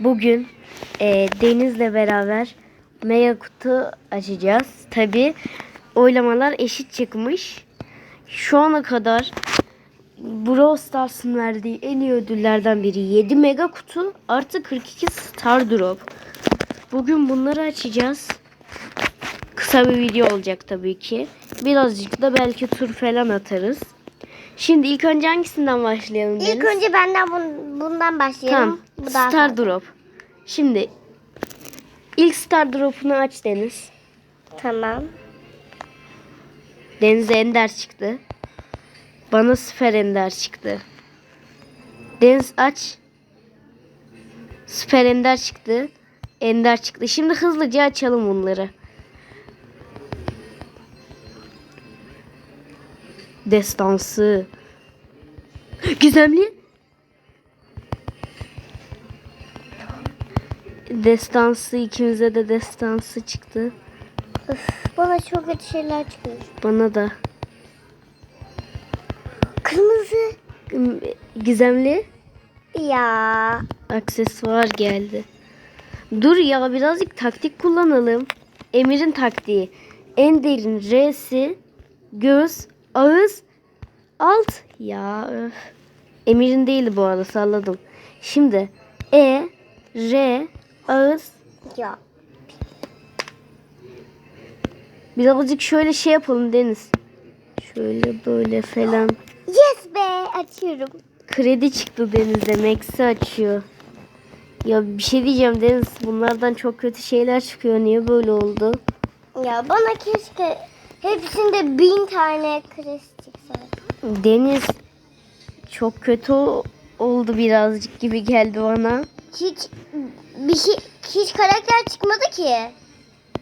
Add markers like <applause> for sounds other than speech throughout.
Bugün e, Deniz'le beraber mega kutu açacağız. Tabi oylamalar eşit çıkmış. Şu ana kadar Brawl Stars'ın verdiği en iyi ödüllerden biri 7 mega kutu artı 42 Star Drop. Bugün bunları açacağız. Kısa bir video olacak tabii ki. Birazcık da belki tur falan atarız. Şimdi ilk önce hangisinden başlayalım Deniz? İlk önce benden bun- bundan başlayalım. Tamam. Bu daha Star. Drop. Şimdi ilk Star Drop'unu aç Deniz. Tamam. Deniz'e Ender çıktı. Bana Süper Ender çıktı. Deniz aç. Süper Ender çıktı. Ender çıktı. Şimdi hızlıca açalım bunları. Destansı. Gizemli. Destansı ikimize de destansı çıktı. Öf, bana çok kötü şeyler çıkıyor. Bana da. Kırmızı. Gizemli Ya. aksesuar geldi. Dur ya birazcık taktik kullanalım. Emir'in taktiği. En derin R'si göz, ağız, alt. Ya öf. Emir'in değildi bu arada salladım. Şimdi E, R, ağız. Ya. Birazcık şöyle şey yapalım Deniz. Şöyle böyle falan. Yes be. Açıyorum. Kredi çıktı Deniz'e. Max'i açıyor. Ya bir şey diyeceğim Deniz. Bunlardan çok kötü şeyler çıkıyor. Niye böyle oldu? Ya bana keşke hepsinde bin tane çıksa. Deniz çok kötü oldu birazcık gibi geldi bana. Hiç bir şey hiç karakter çıkmadı ki.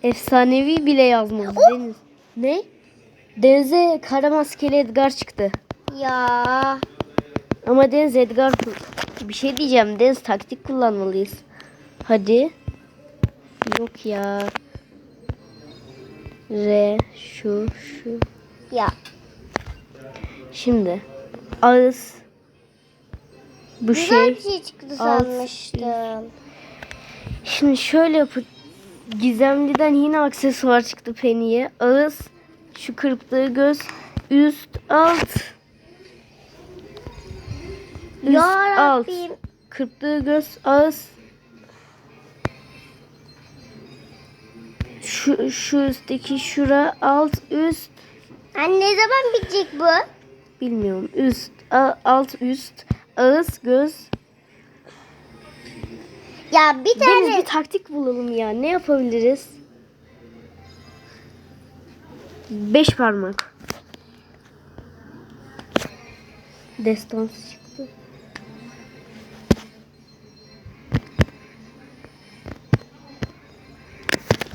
Efsanevi bile yazmadı Deniz. Ne? Deniz'e kara maskeli Edgar çıktı. Ya. Ama Deniz Edgar bir şey diyeceğim. Deniz taktik kullanmalıyız. Hadi. Yok ya. R şu şu. Ya. Şimdi ağız bu Güzel şey. bir şey çıktı alt, sanmıştım. Şimdi şöyle yapıp Gizemli'den yine aksesuar çıktı Penny'e. Ağız, şu kırptığı göz, üst, alt. Üst, Ya alt. Rabbim. Kırptığı göz, ağız. Şu, şu üstteki şura, alt, üst. Anne ne zaman bitecek bu? Bilmiyorum. Üst, alt, üst, ağız, göz. Ya bir tane Deniz bir taktik bulalım ya. Ne yapabiliriz? Beş parmak. Destans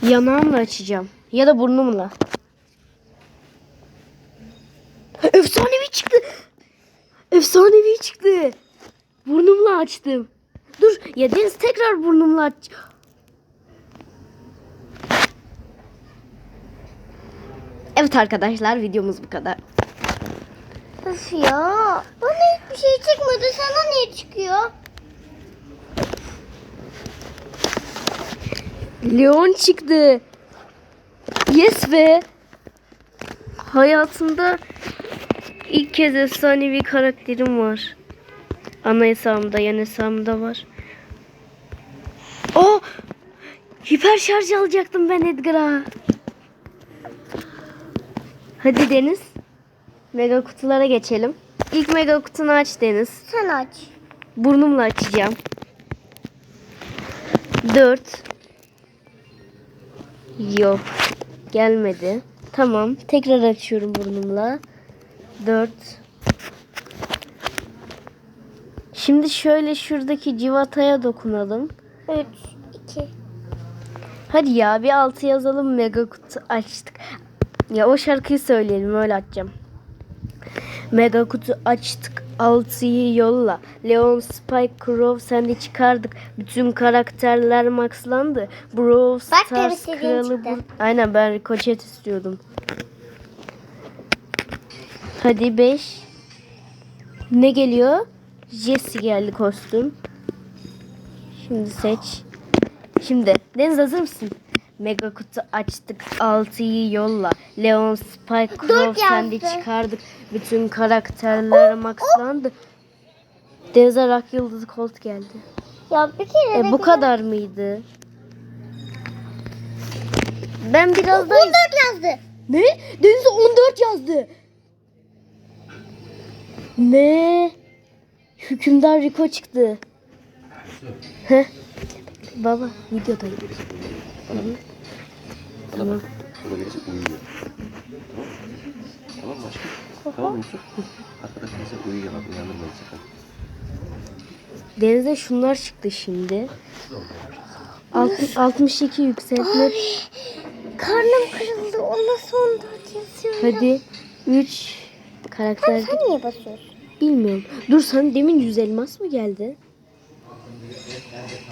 Yanağımla açacağım. Ya da burnumla. Efsanevi çıktı. Efsanevi çıktı. Burnumla açtım. Dur ya Deniz tekrar burnumla aç. Evet arkadaşlar videomuz bu kadar. Öf ya. Bana hiçbir şey çıkmadı. Sana niye çıkıyor? Leon çıktı. Yes be. Hayatımda ilk kez efsanevi karakterim var. Ana hesabımda, yan hesabımda var. Oh! Hiper şarj alacaktım ben Edgar'a. Hadi Deniz. Mega kutulara geçelim. İlk mega kutunu aç Deniz. Sen aç. Burnumla açacağım. 4 Yok. Gelmedi. Tamam. Tekrar açıyorum burnumla. 4 Şimdi şöyle şuradaki civataya dokunalım. 3, 2. Hadi ya bir altı yazalım mega kutu açtık. Ya o şarkıyı söyleyelim öyle açacağım. Mega kutu açtık altıyı yolla. Leon, Spike, Crow sen de çıkardık. Bütün karakterler maxlandı. Brawl Bak, Stars istediğin kralı çıktı. bu. Aynen ben Ricochet istiyordum. Hadi 5. Ne geliyor? Jesse geldi kostüm. Şimdi seç. Şimdi Deniz hazır mısın? Mega kutu açtık. 6'yı yolla. Leon, Spike, de yazdı. çıkardık. Bütün karakterler maxlandı. Deniz'e Rak Yıldızı Colt geldi. Ya bir kere E bu güzel- kadar mıydı? Ben biraz daha... 14 yazdı. Ne? Deniz'e 14 yazdı. Ne? Hükümdar Rico çıktı. Heh. Baba videodayım. Tamam. Tamam. Burada birisi uyuyor. Tamam mı aşkım? Tamam mı Yusuf? Arkadaş mesela uyuyor bak uyandırmayın sakın. Denize şunlar çıktı şimdi. Alt- 62 yükseltme. Karnım kırıldı. O nasıl 14 yazıyor? Hadi 3 karakter. Sen niye basıyorsun? Bilmiyorum. Dur sana demin 100 elmas mı geldi?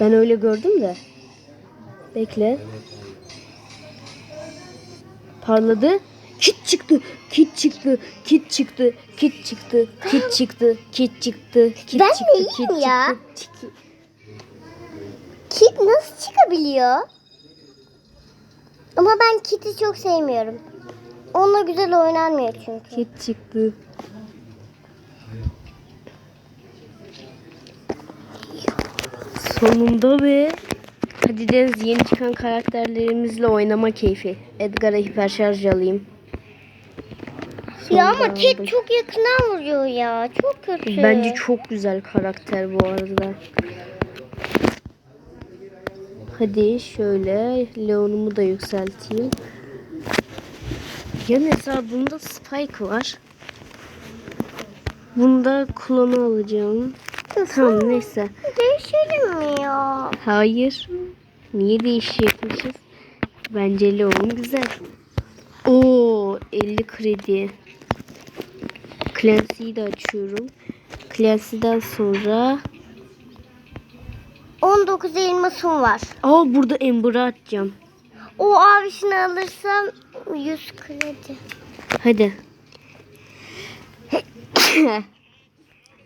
Ben öyle gördüm de. Bekle. Parladı. Kit çıktı. Kit çıktı. Kit çıktı. Kit çıktı. Kit çıktı. Kit çıktı. Kit Ben çıktı. neyim Kit ya? çıktı. Kit- nasıl çıkabiliyor? Ama ben Kit'i çok sevmiyorum. Onunla güzel oynanmıyor çünkü. Kit çıktı. Sonunda be. Hadi Deniz yeni çıkan karakterlerimizle oynama keyfi. Edgar'a hiperşarj alayım. Ya ama aldım. çok yakından vuruyor ya. Çok kötü. Bence çok güzel karakter bu arada. Hadi şöyle Leon'umu da yükselteyim. Ya mesela bunda Spike var. Bunda klonu alacağım. Tamam neyse. Değişelim mi ya? Hayır. Niye değişecekmişiz? Bence Leon güzel. Oo 50 kredi. Clancy'yi de açıyorum. Clancy'den sonra... 19 elmasım var. Aa burada Ember'ı açacağım. O abisini alırsam 100 kredi. Hadi.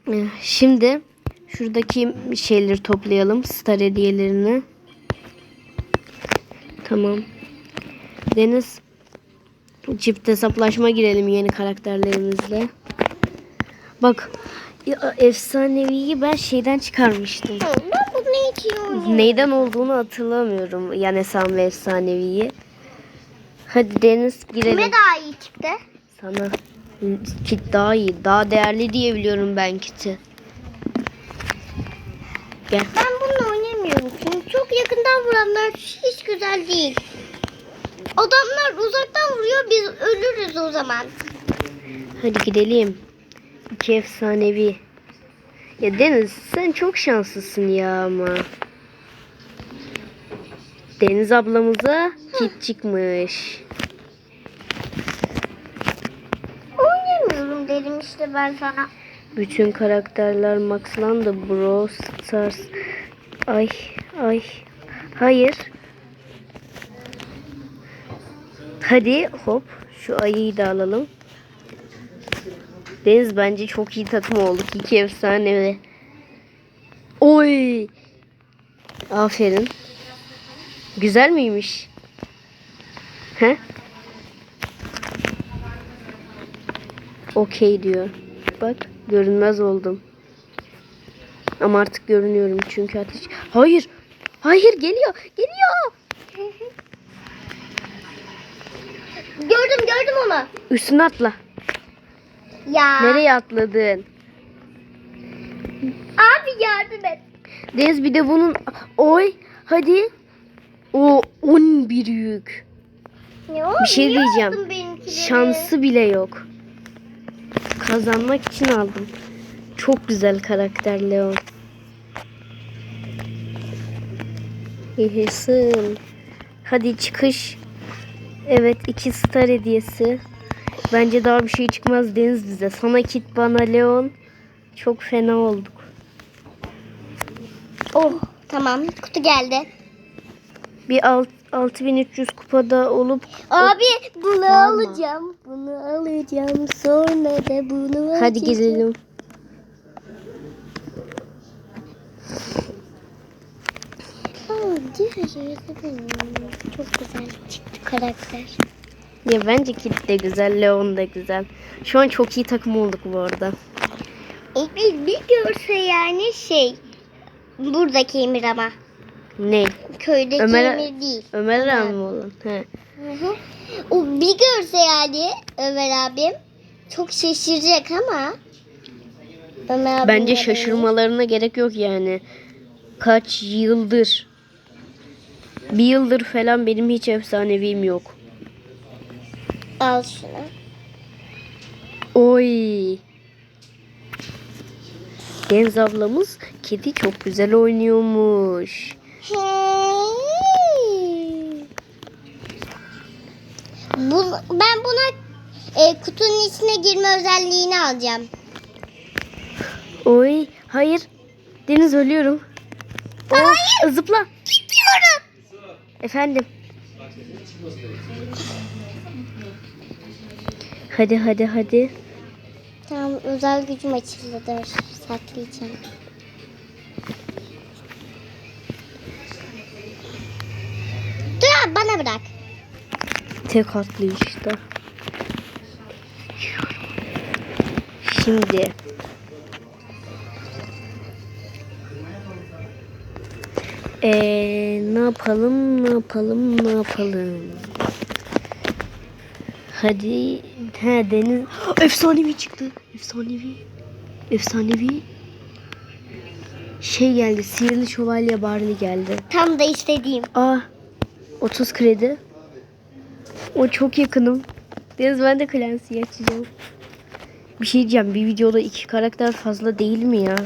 <laughs> Şimdi şuradaki şeyleri toplayalım. Star hediyelerini. Tamam. Deniz çift hesaplaşma girelim yeni karakterlerimizle. Bak efsaneviyi ben şeyden çıkarmıştım. Oynuyorum. Neyden olduğunu hatırlamıyorum. Yani Sam ve efsaneviyi. Hadi Deniz girelim. Kime daha iyi çıktı? Sana kit daha iyi, daha değerli diye biliyorum ben kiti. Gel. Ben bununla oynamıyorum çünkü çok yakından vuranlar hiç güzel değil. Adamlar uzaktan vuruyor biz ölürüz o zaman. Hadi gidelim. İki efsanevi. Ya Deniz sen çok şanslısın ya ama. Deniz ablamıza kit çıkmış. Oynamıyorum dedim işte ben sana. Bütün karakterler maxlandı. Bro Stars. Ay ay. Hayır. Hadi hop şu ayıyı da alalım. Deniz bence çok iyi takım olduk. İki efsane. Oy. Aferin. Güzel miymiş? He? Okey diyor. Bak görünmez oldum. Ama artık görünüyorum çünkü ateş. Hayır. Hayır geliyor. Geliyor. <laughs> Gördüm gördüm onu. Üstüne atla. Ya. Nereye atladın? Abi yardım et. Deniz bir de bunun oy hadi. O 11 yük. Ya, Bir şey diyeceğim. Şansı bile yok. Kazanmak için aldım. Çok güzel karakter Leon. Yaşasın. Hadi çıkış. Evet iki star hediyesi. Bence daha bir şey çıkmaz Deniz bize. Sana kit bana Leon. Çok fena olduk. Oh tamam kutu geldi. Bir alt, 6300 kupada olup Abi bunu Alma. alacağım. Bunu alacağım. Sonra da bunu alacağım. hadi gelelim. diğer çok güzel çıktı karakter. Ya bence Kit de güzel, Leon da güzel. Şu an çok iyi takım olduk bu arada. Emir bir görse yani şey buradaki Emir ama Ne? Köydeki Ömer- Emir değil. Ömer abi mi olan? He. Hı hı. O bir görse yani Ömer abim çok şaşıracak ama Ömer abim Bence şaşırmalarına gerek yok yani. Kaç yıldır? Bir yıldır falan benim hiç efsanevim yok. Al şunu. Oy. Deniz ablamız kedi çok güzel oynuyormuş. Hey. Bu, ben buna e, kutunun içine girme özelliğini alacağım. Oy. Hayır. Deniz ölüyorum. Oh, zıpla. Gidiyorum. Efendim. Hadi hadi hadi. Tamam özel gücüm açıldı. Dur saklayacağım. Dur bana bırak. Tek atlı işte. Şimdi. Ee, ne yapalım, ne yapalım, ne yapalım? Hadi. He deniz. <gasps> Efsanevi çıktı. Efsanevi. Efsanevi. Şey geldi. Sihirli şövalye Barley geldi. Tam da istediğim. Aa, 30 kredi. O çok yakınım. Deniz ben de Clancy'yi açacağım. Bir şey diyeceğim. Bir videoda iki karakter fazla değil mi ya?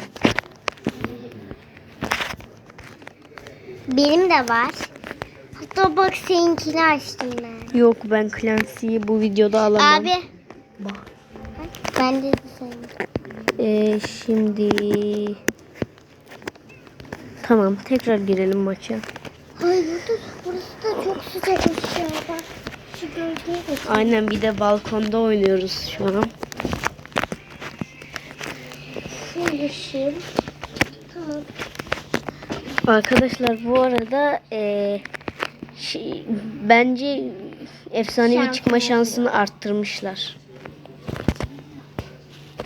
Benim de var. Hatta bak seninkini açtım ben. Yok ben Clancy'yi bu videoda alamam. Abi. Bak. Ben de. Ee, şimdi... Tamam tekrar girelim maça. Ay burada, burası da çok sıcakmış ya bak. Şu gölgeye bak. Aynen bir de balkonda oynuyoruz şu an. Tamam. Arkadaşlar bu arada eee, şey, bence efsanevi çıkma şansını arttırmışlar.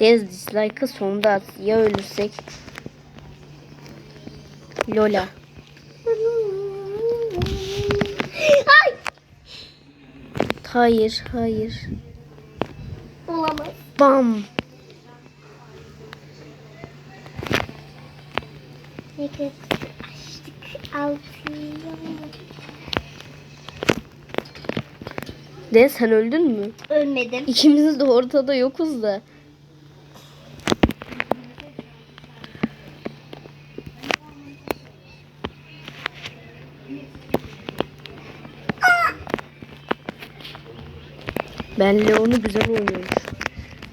Deniz dislike'ı sonda at. Ya ölürsek? Lola. Hayır, hayır. Olamaz. Bam. Ne kadar açtık. Altıyı. Deniz sen öldün mü? Ölmedim. İkimiz de ortada yokuz da. Ben Leon'u güzel oynuyormuş.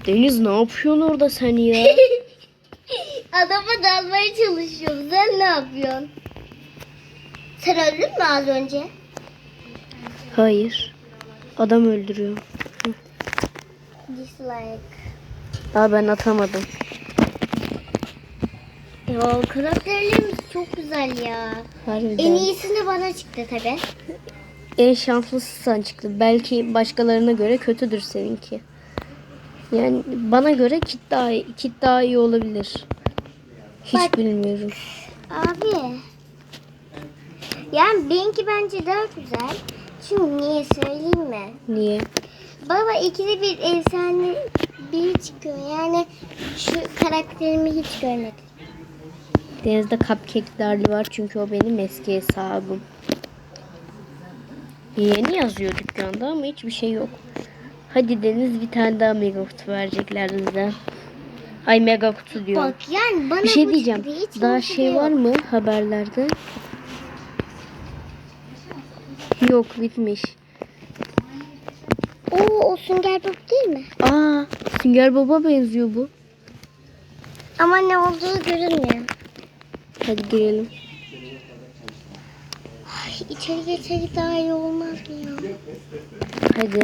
Deniz ne yapıyorsun orada sen ya? <laughs> Adama dalmaya çalışıyorum. Sen ne yapıyorsun? Sen öldün mü az önce? Hayır. Adam öldürüyor. Dislike. Aa ben atamadım. Ya karakterlerimiz çok güzel ya. Harbiden. En iyisini bana çıktı tabi. En şanslısı sen çıktı. Belki başkalarına göre kötüdür seninki. Yani bana göre kit daha iyi, kit daha iyi olabilir. Hiç Bak- bilmiyorum. Abi. Yani benimki bence daha güzel. Çünkü niye söyleyeyim mi? Niye? Baba ikide bir efsane biri çıkıyor. Yani şu karakterimi hiç görmedim. Denizde cupcake'lerli var çünkü o benim eski hesabım. Yeni yazıyor dükkanda ama hiçbir şey yok. Hadi Deniz bir tane daha mega kutu verecekler bize. Ay mega kutu diyor. Bak yani bana bir şey diyeceğim. hiç Daha şey yok. var mı haberlerde? Yok bitmiş. Oo o sünger bob değil mi? Aa, Sünger Baba benziyor bu. Ama ne olduğu görünmüyor. Hadi girelim. İçeri geçsek daha iyi olmaz mı ya? Hadi.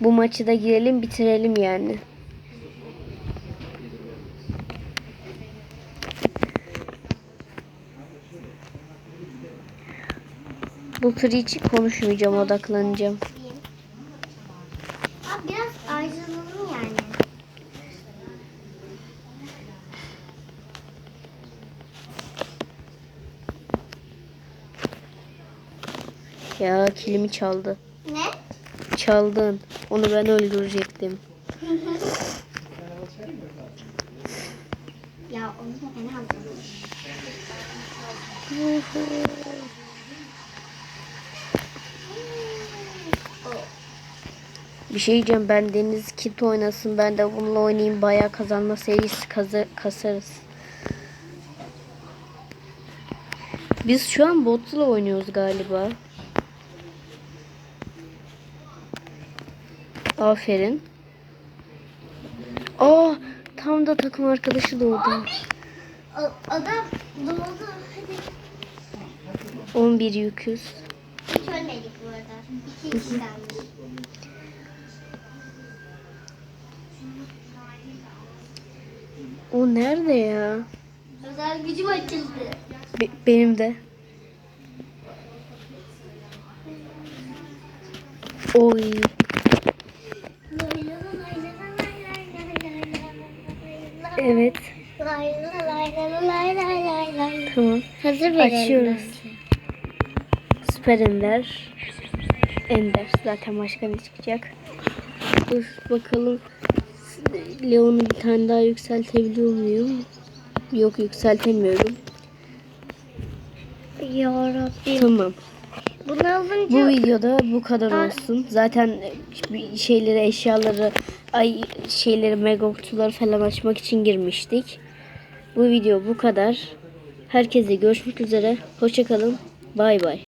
Bu maçı da girelim bitirelim yani. Bu tur için konuşmayacağım odaklanacağım. Kilimi çaldı. Ne? Çaldın. Onu ben öldürecektim. Ya onu da ben aldım. Bir şey diyeceğim ben Deniz Kit oynasın ben de bununla oynayayım bayağı kazanma serisi kazı kasarız. Biz şu an botla oynuyoruz galiba. Aferin. Aa tam da takım arkadaşı doğdu. Adam doğdu. Hadi. 11 yüküz. Hiç ölmedik bu arada. İki kişi kalmış. O nerede ya? Özel gücüm açıldı. Be- benim de. Oy. Evet. Tamam. Hazır Açıyoruz. Süper Ender. Ender. Zaten başka ne çıkacak? Dur bakalım. Leon'u bir tane daha yükseltebiliyor muyum? Yok yükseltemiyorum. Ya Rabbim. Tamam. Bunu alınca Bu videoda bu kadar olsun. Zaten şeyleri, eşyaları, ay şeyleri, mega kutuları falan açmak için girmiştik. Bu video bu kadar. Herkese görüşmek üzere. Hoşçakalın. Bay bay.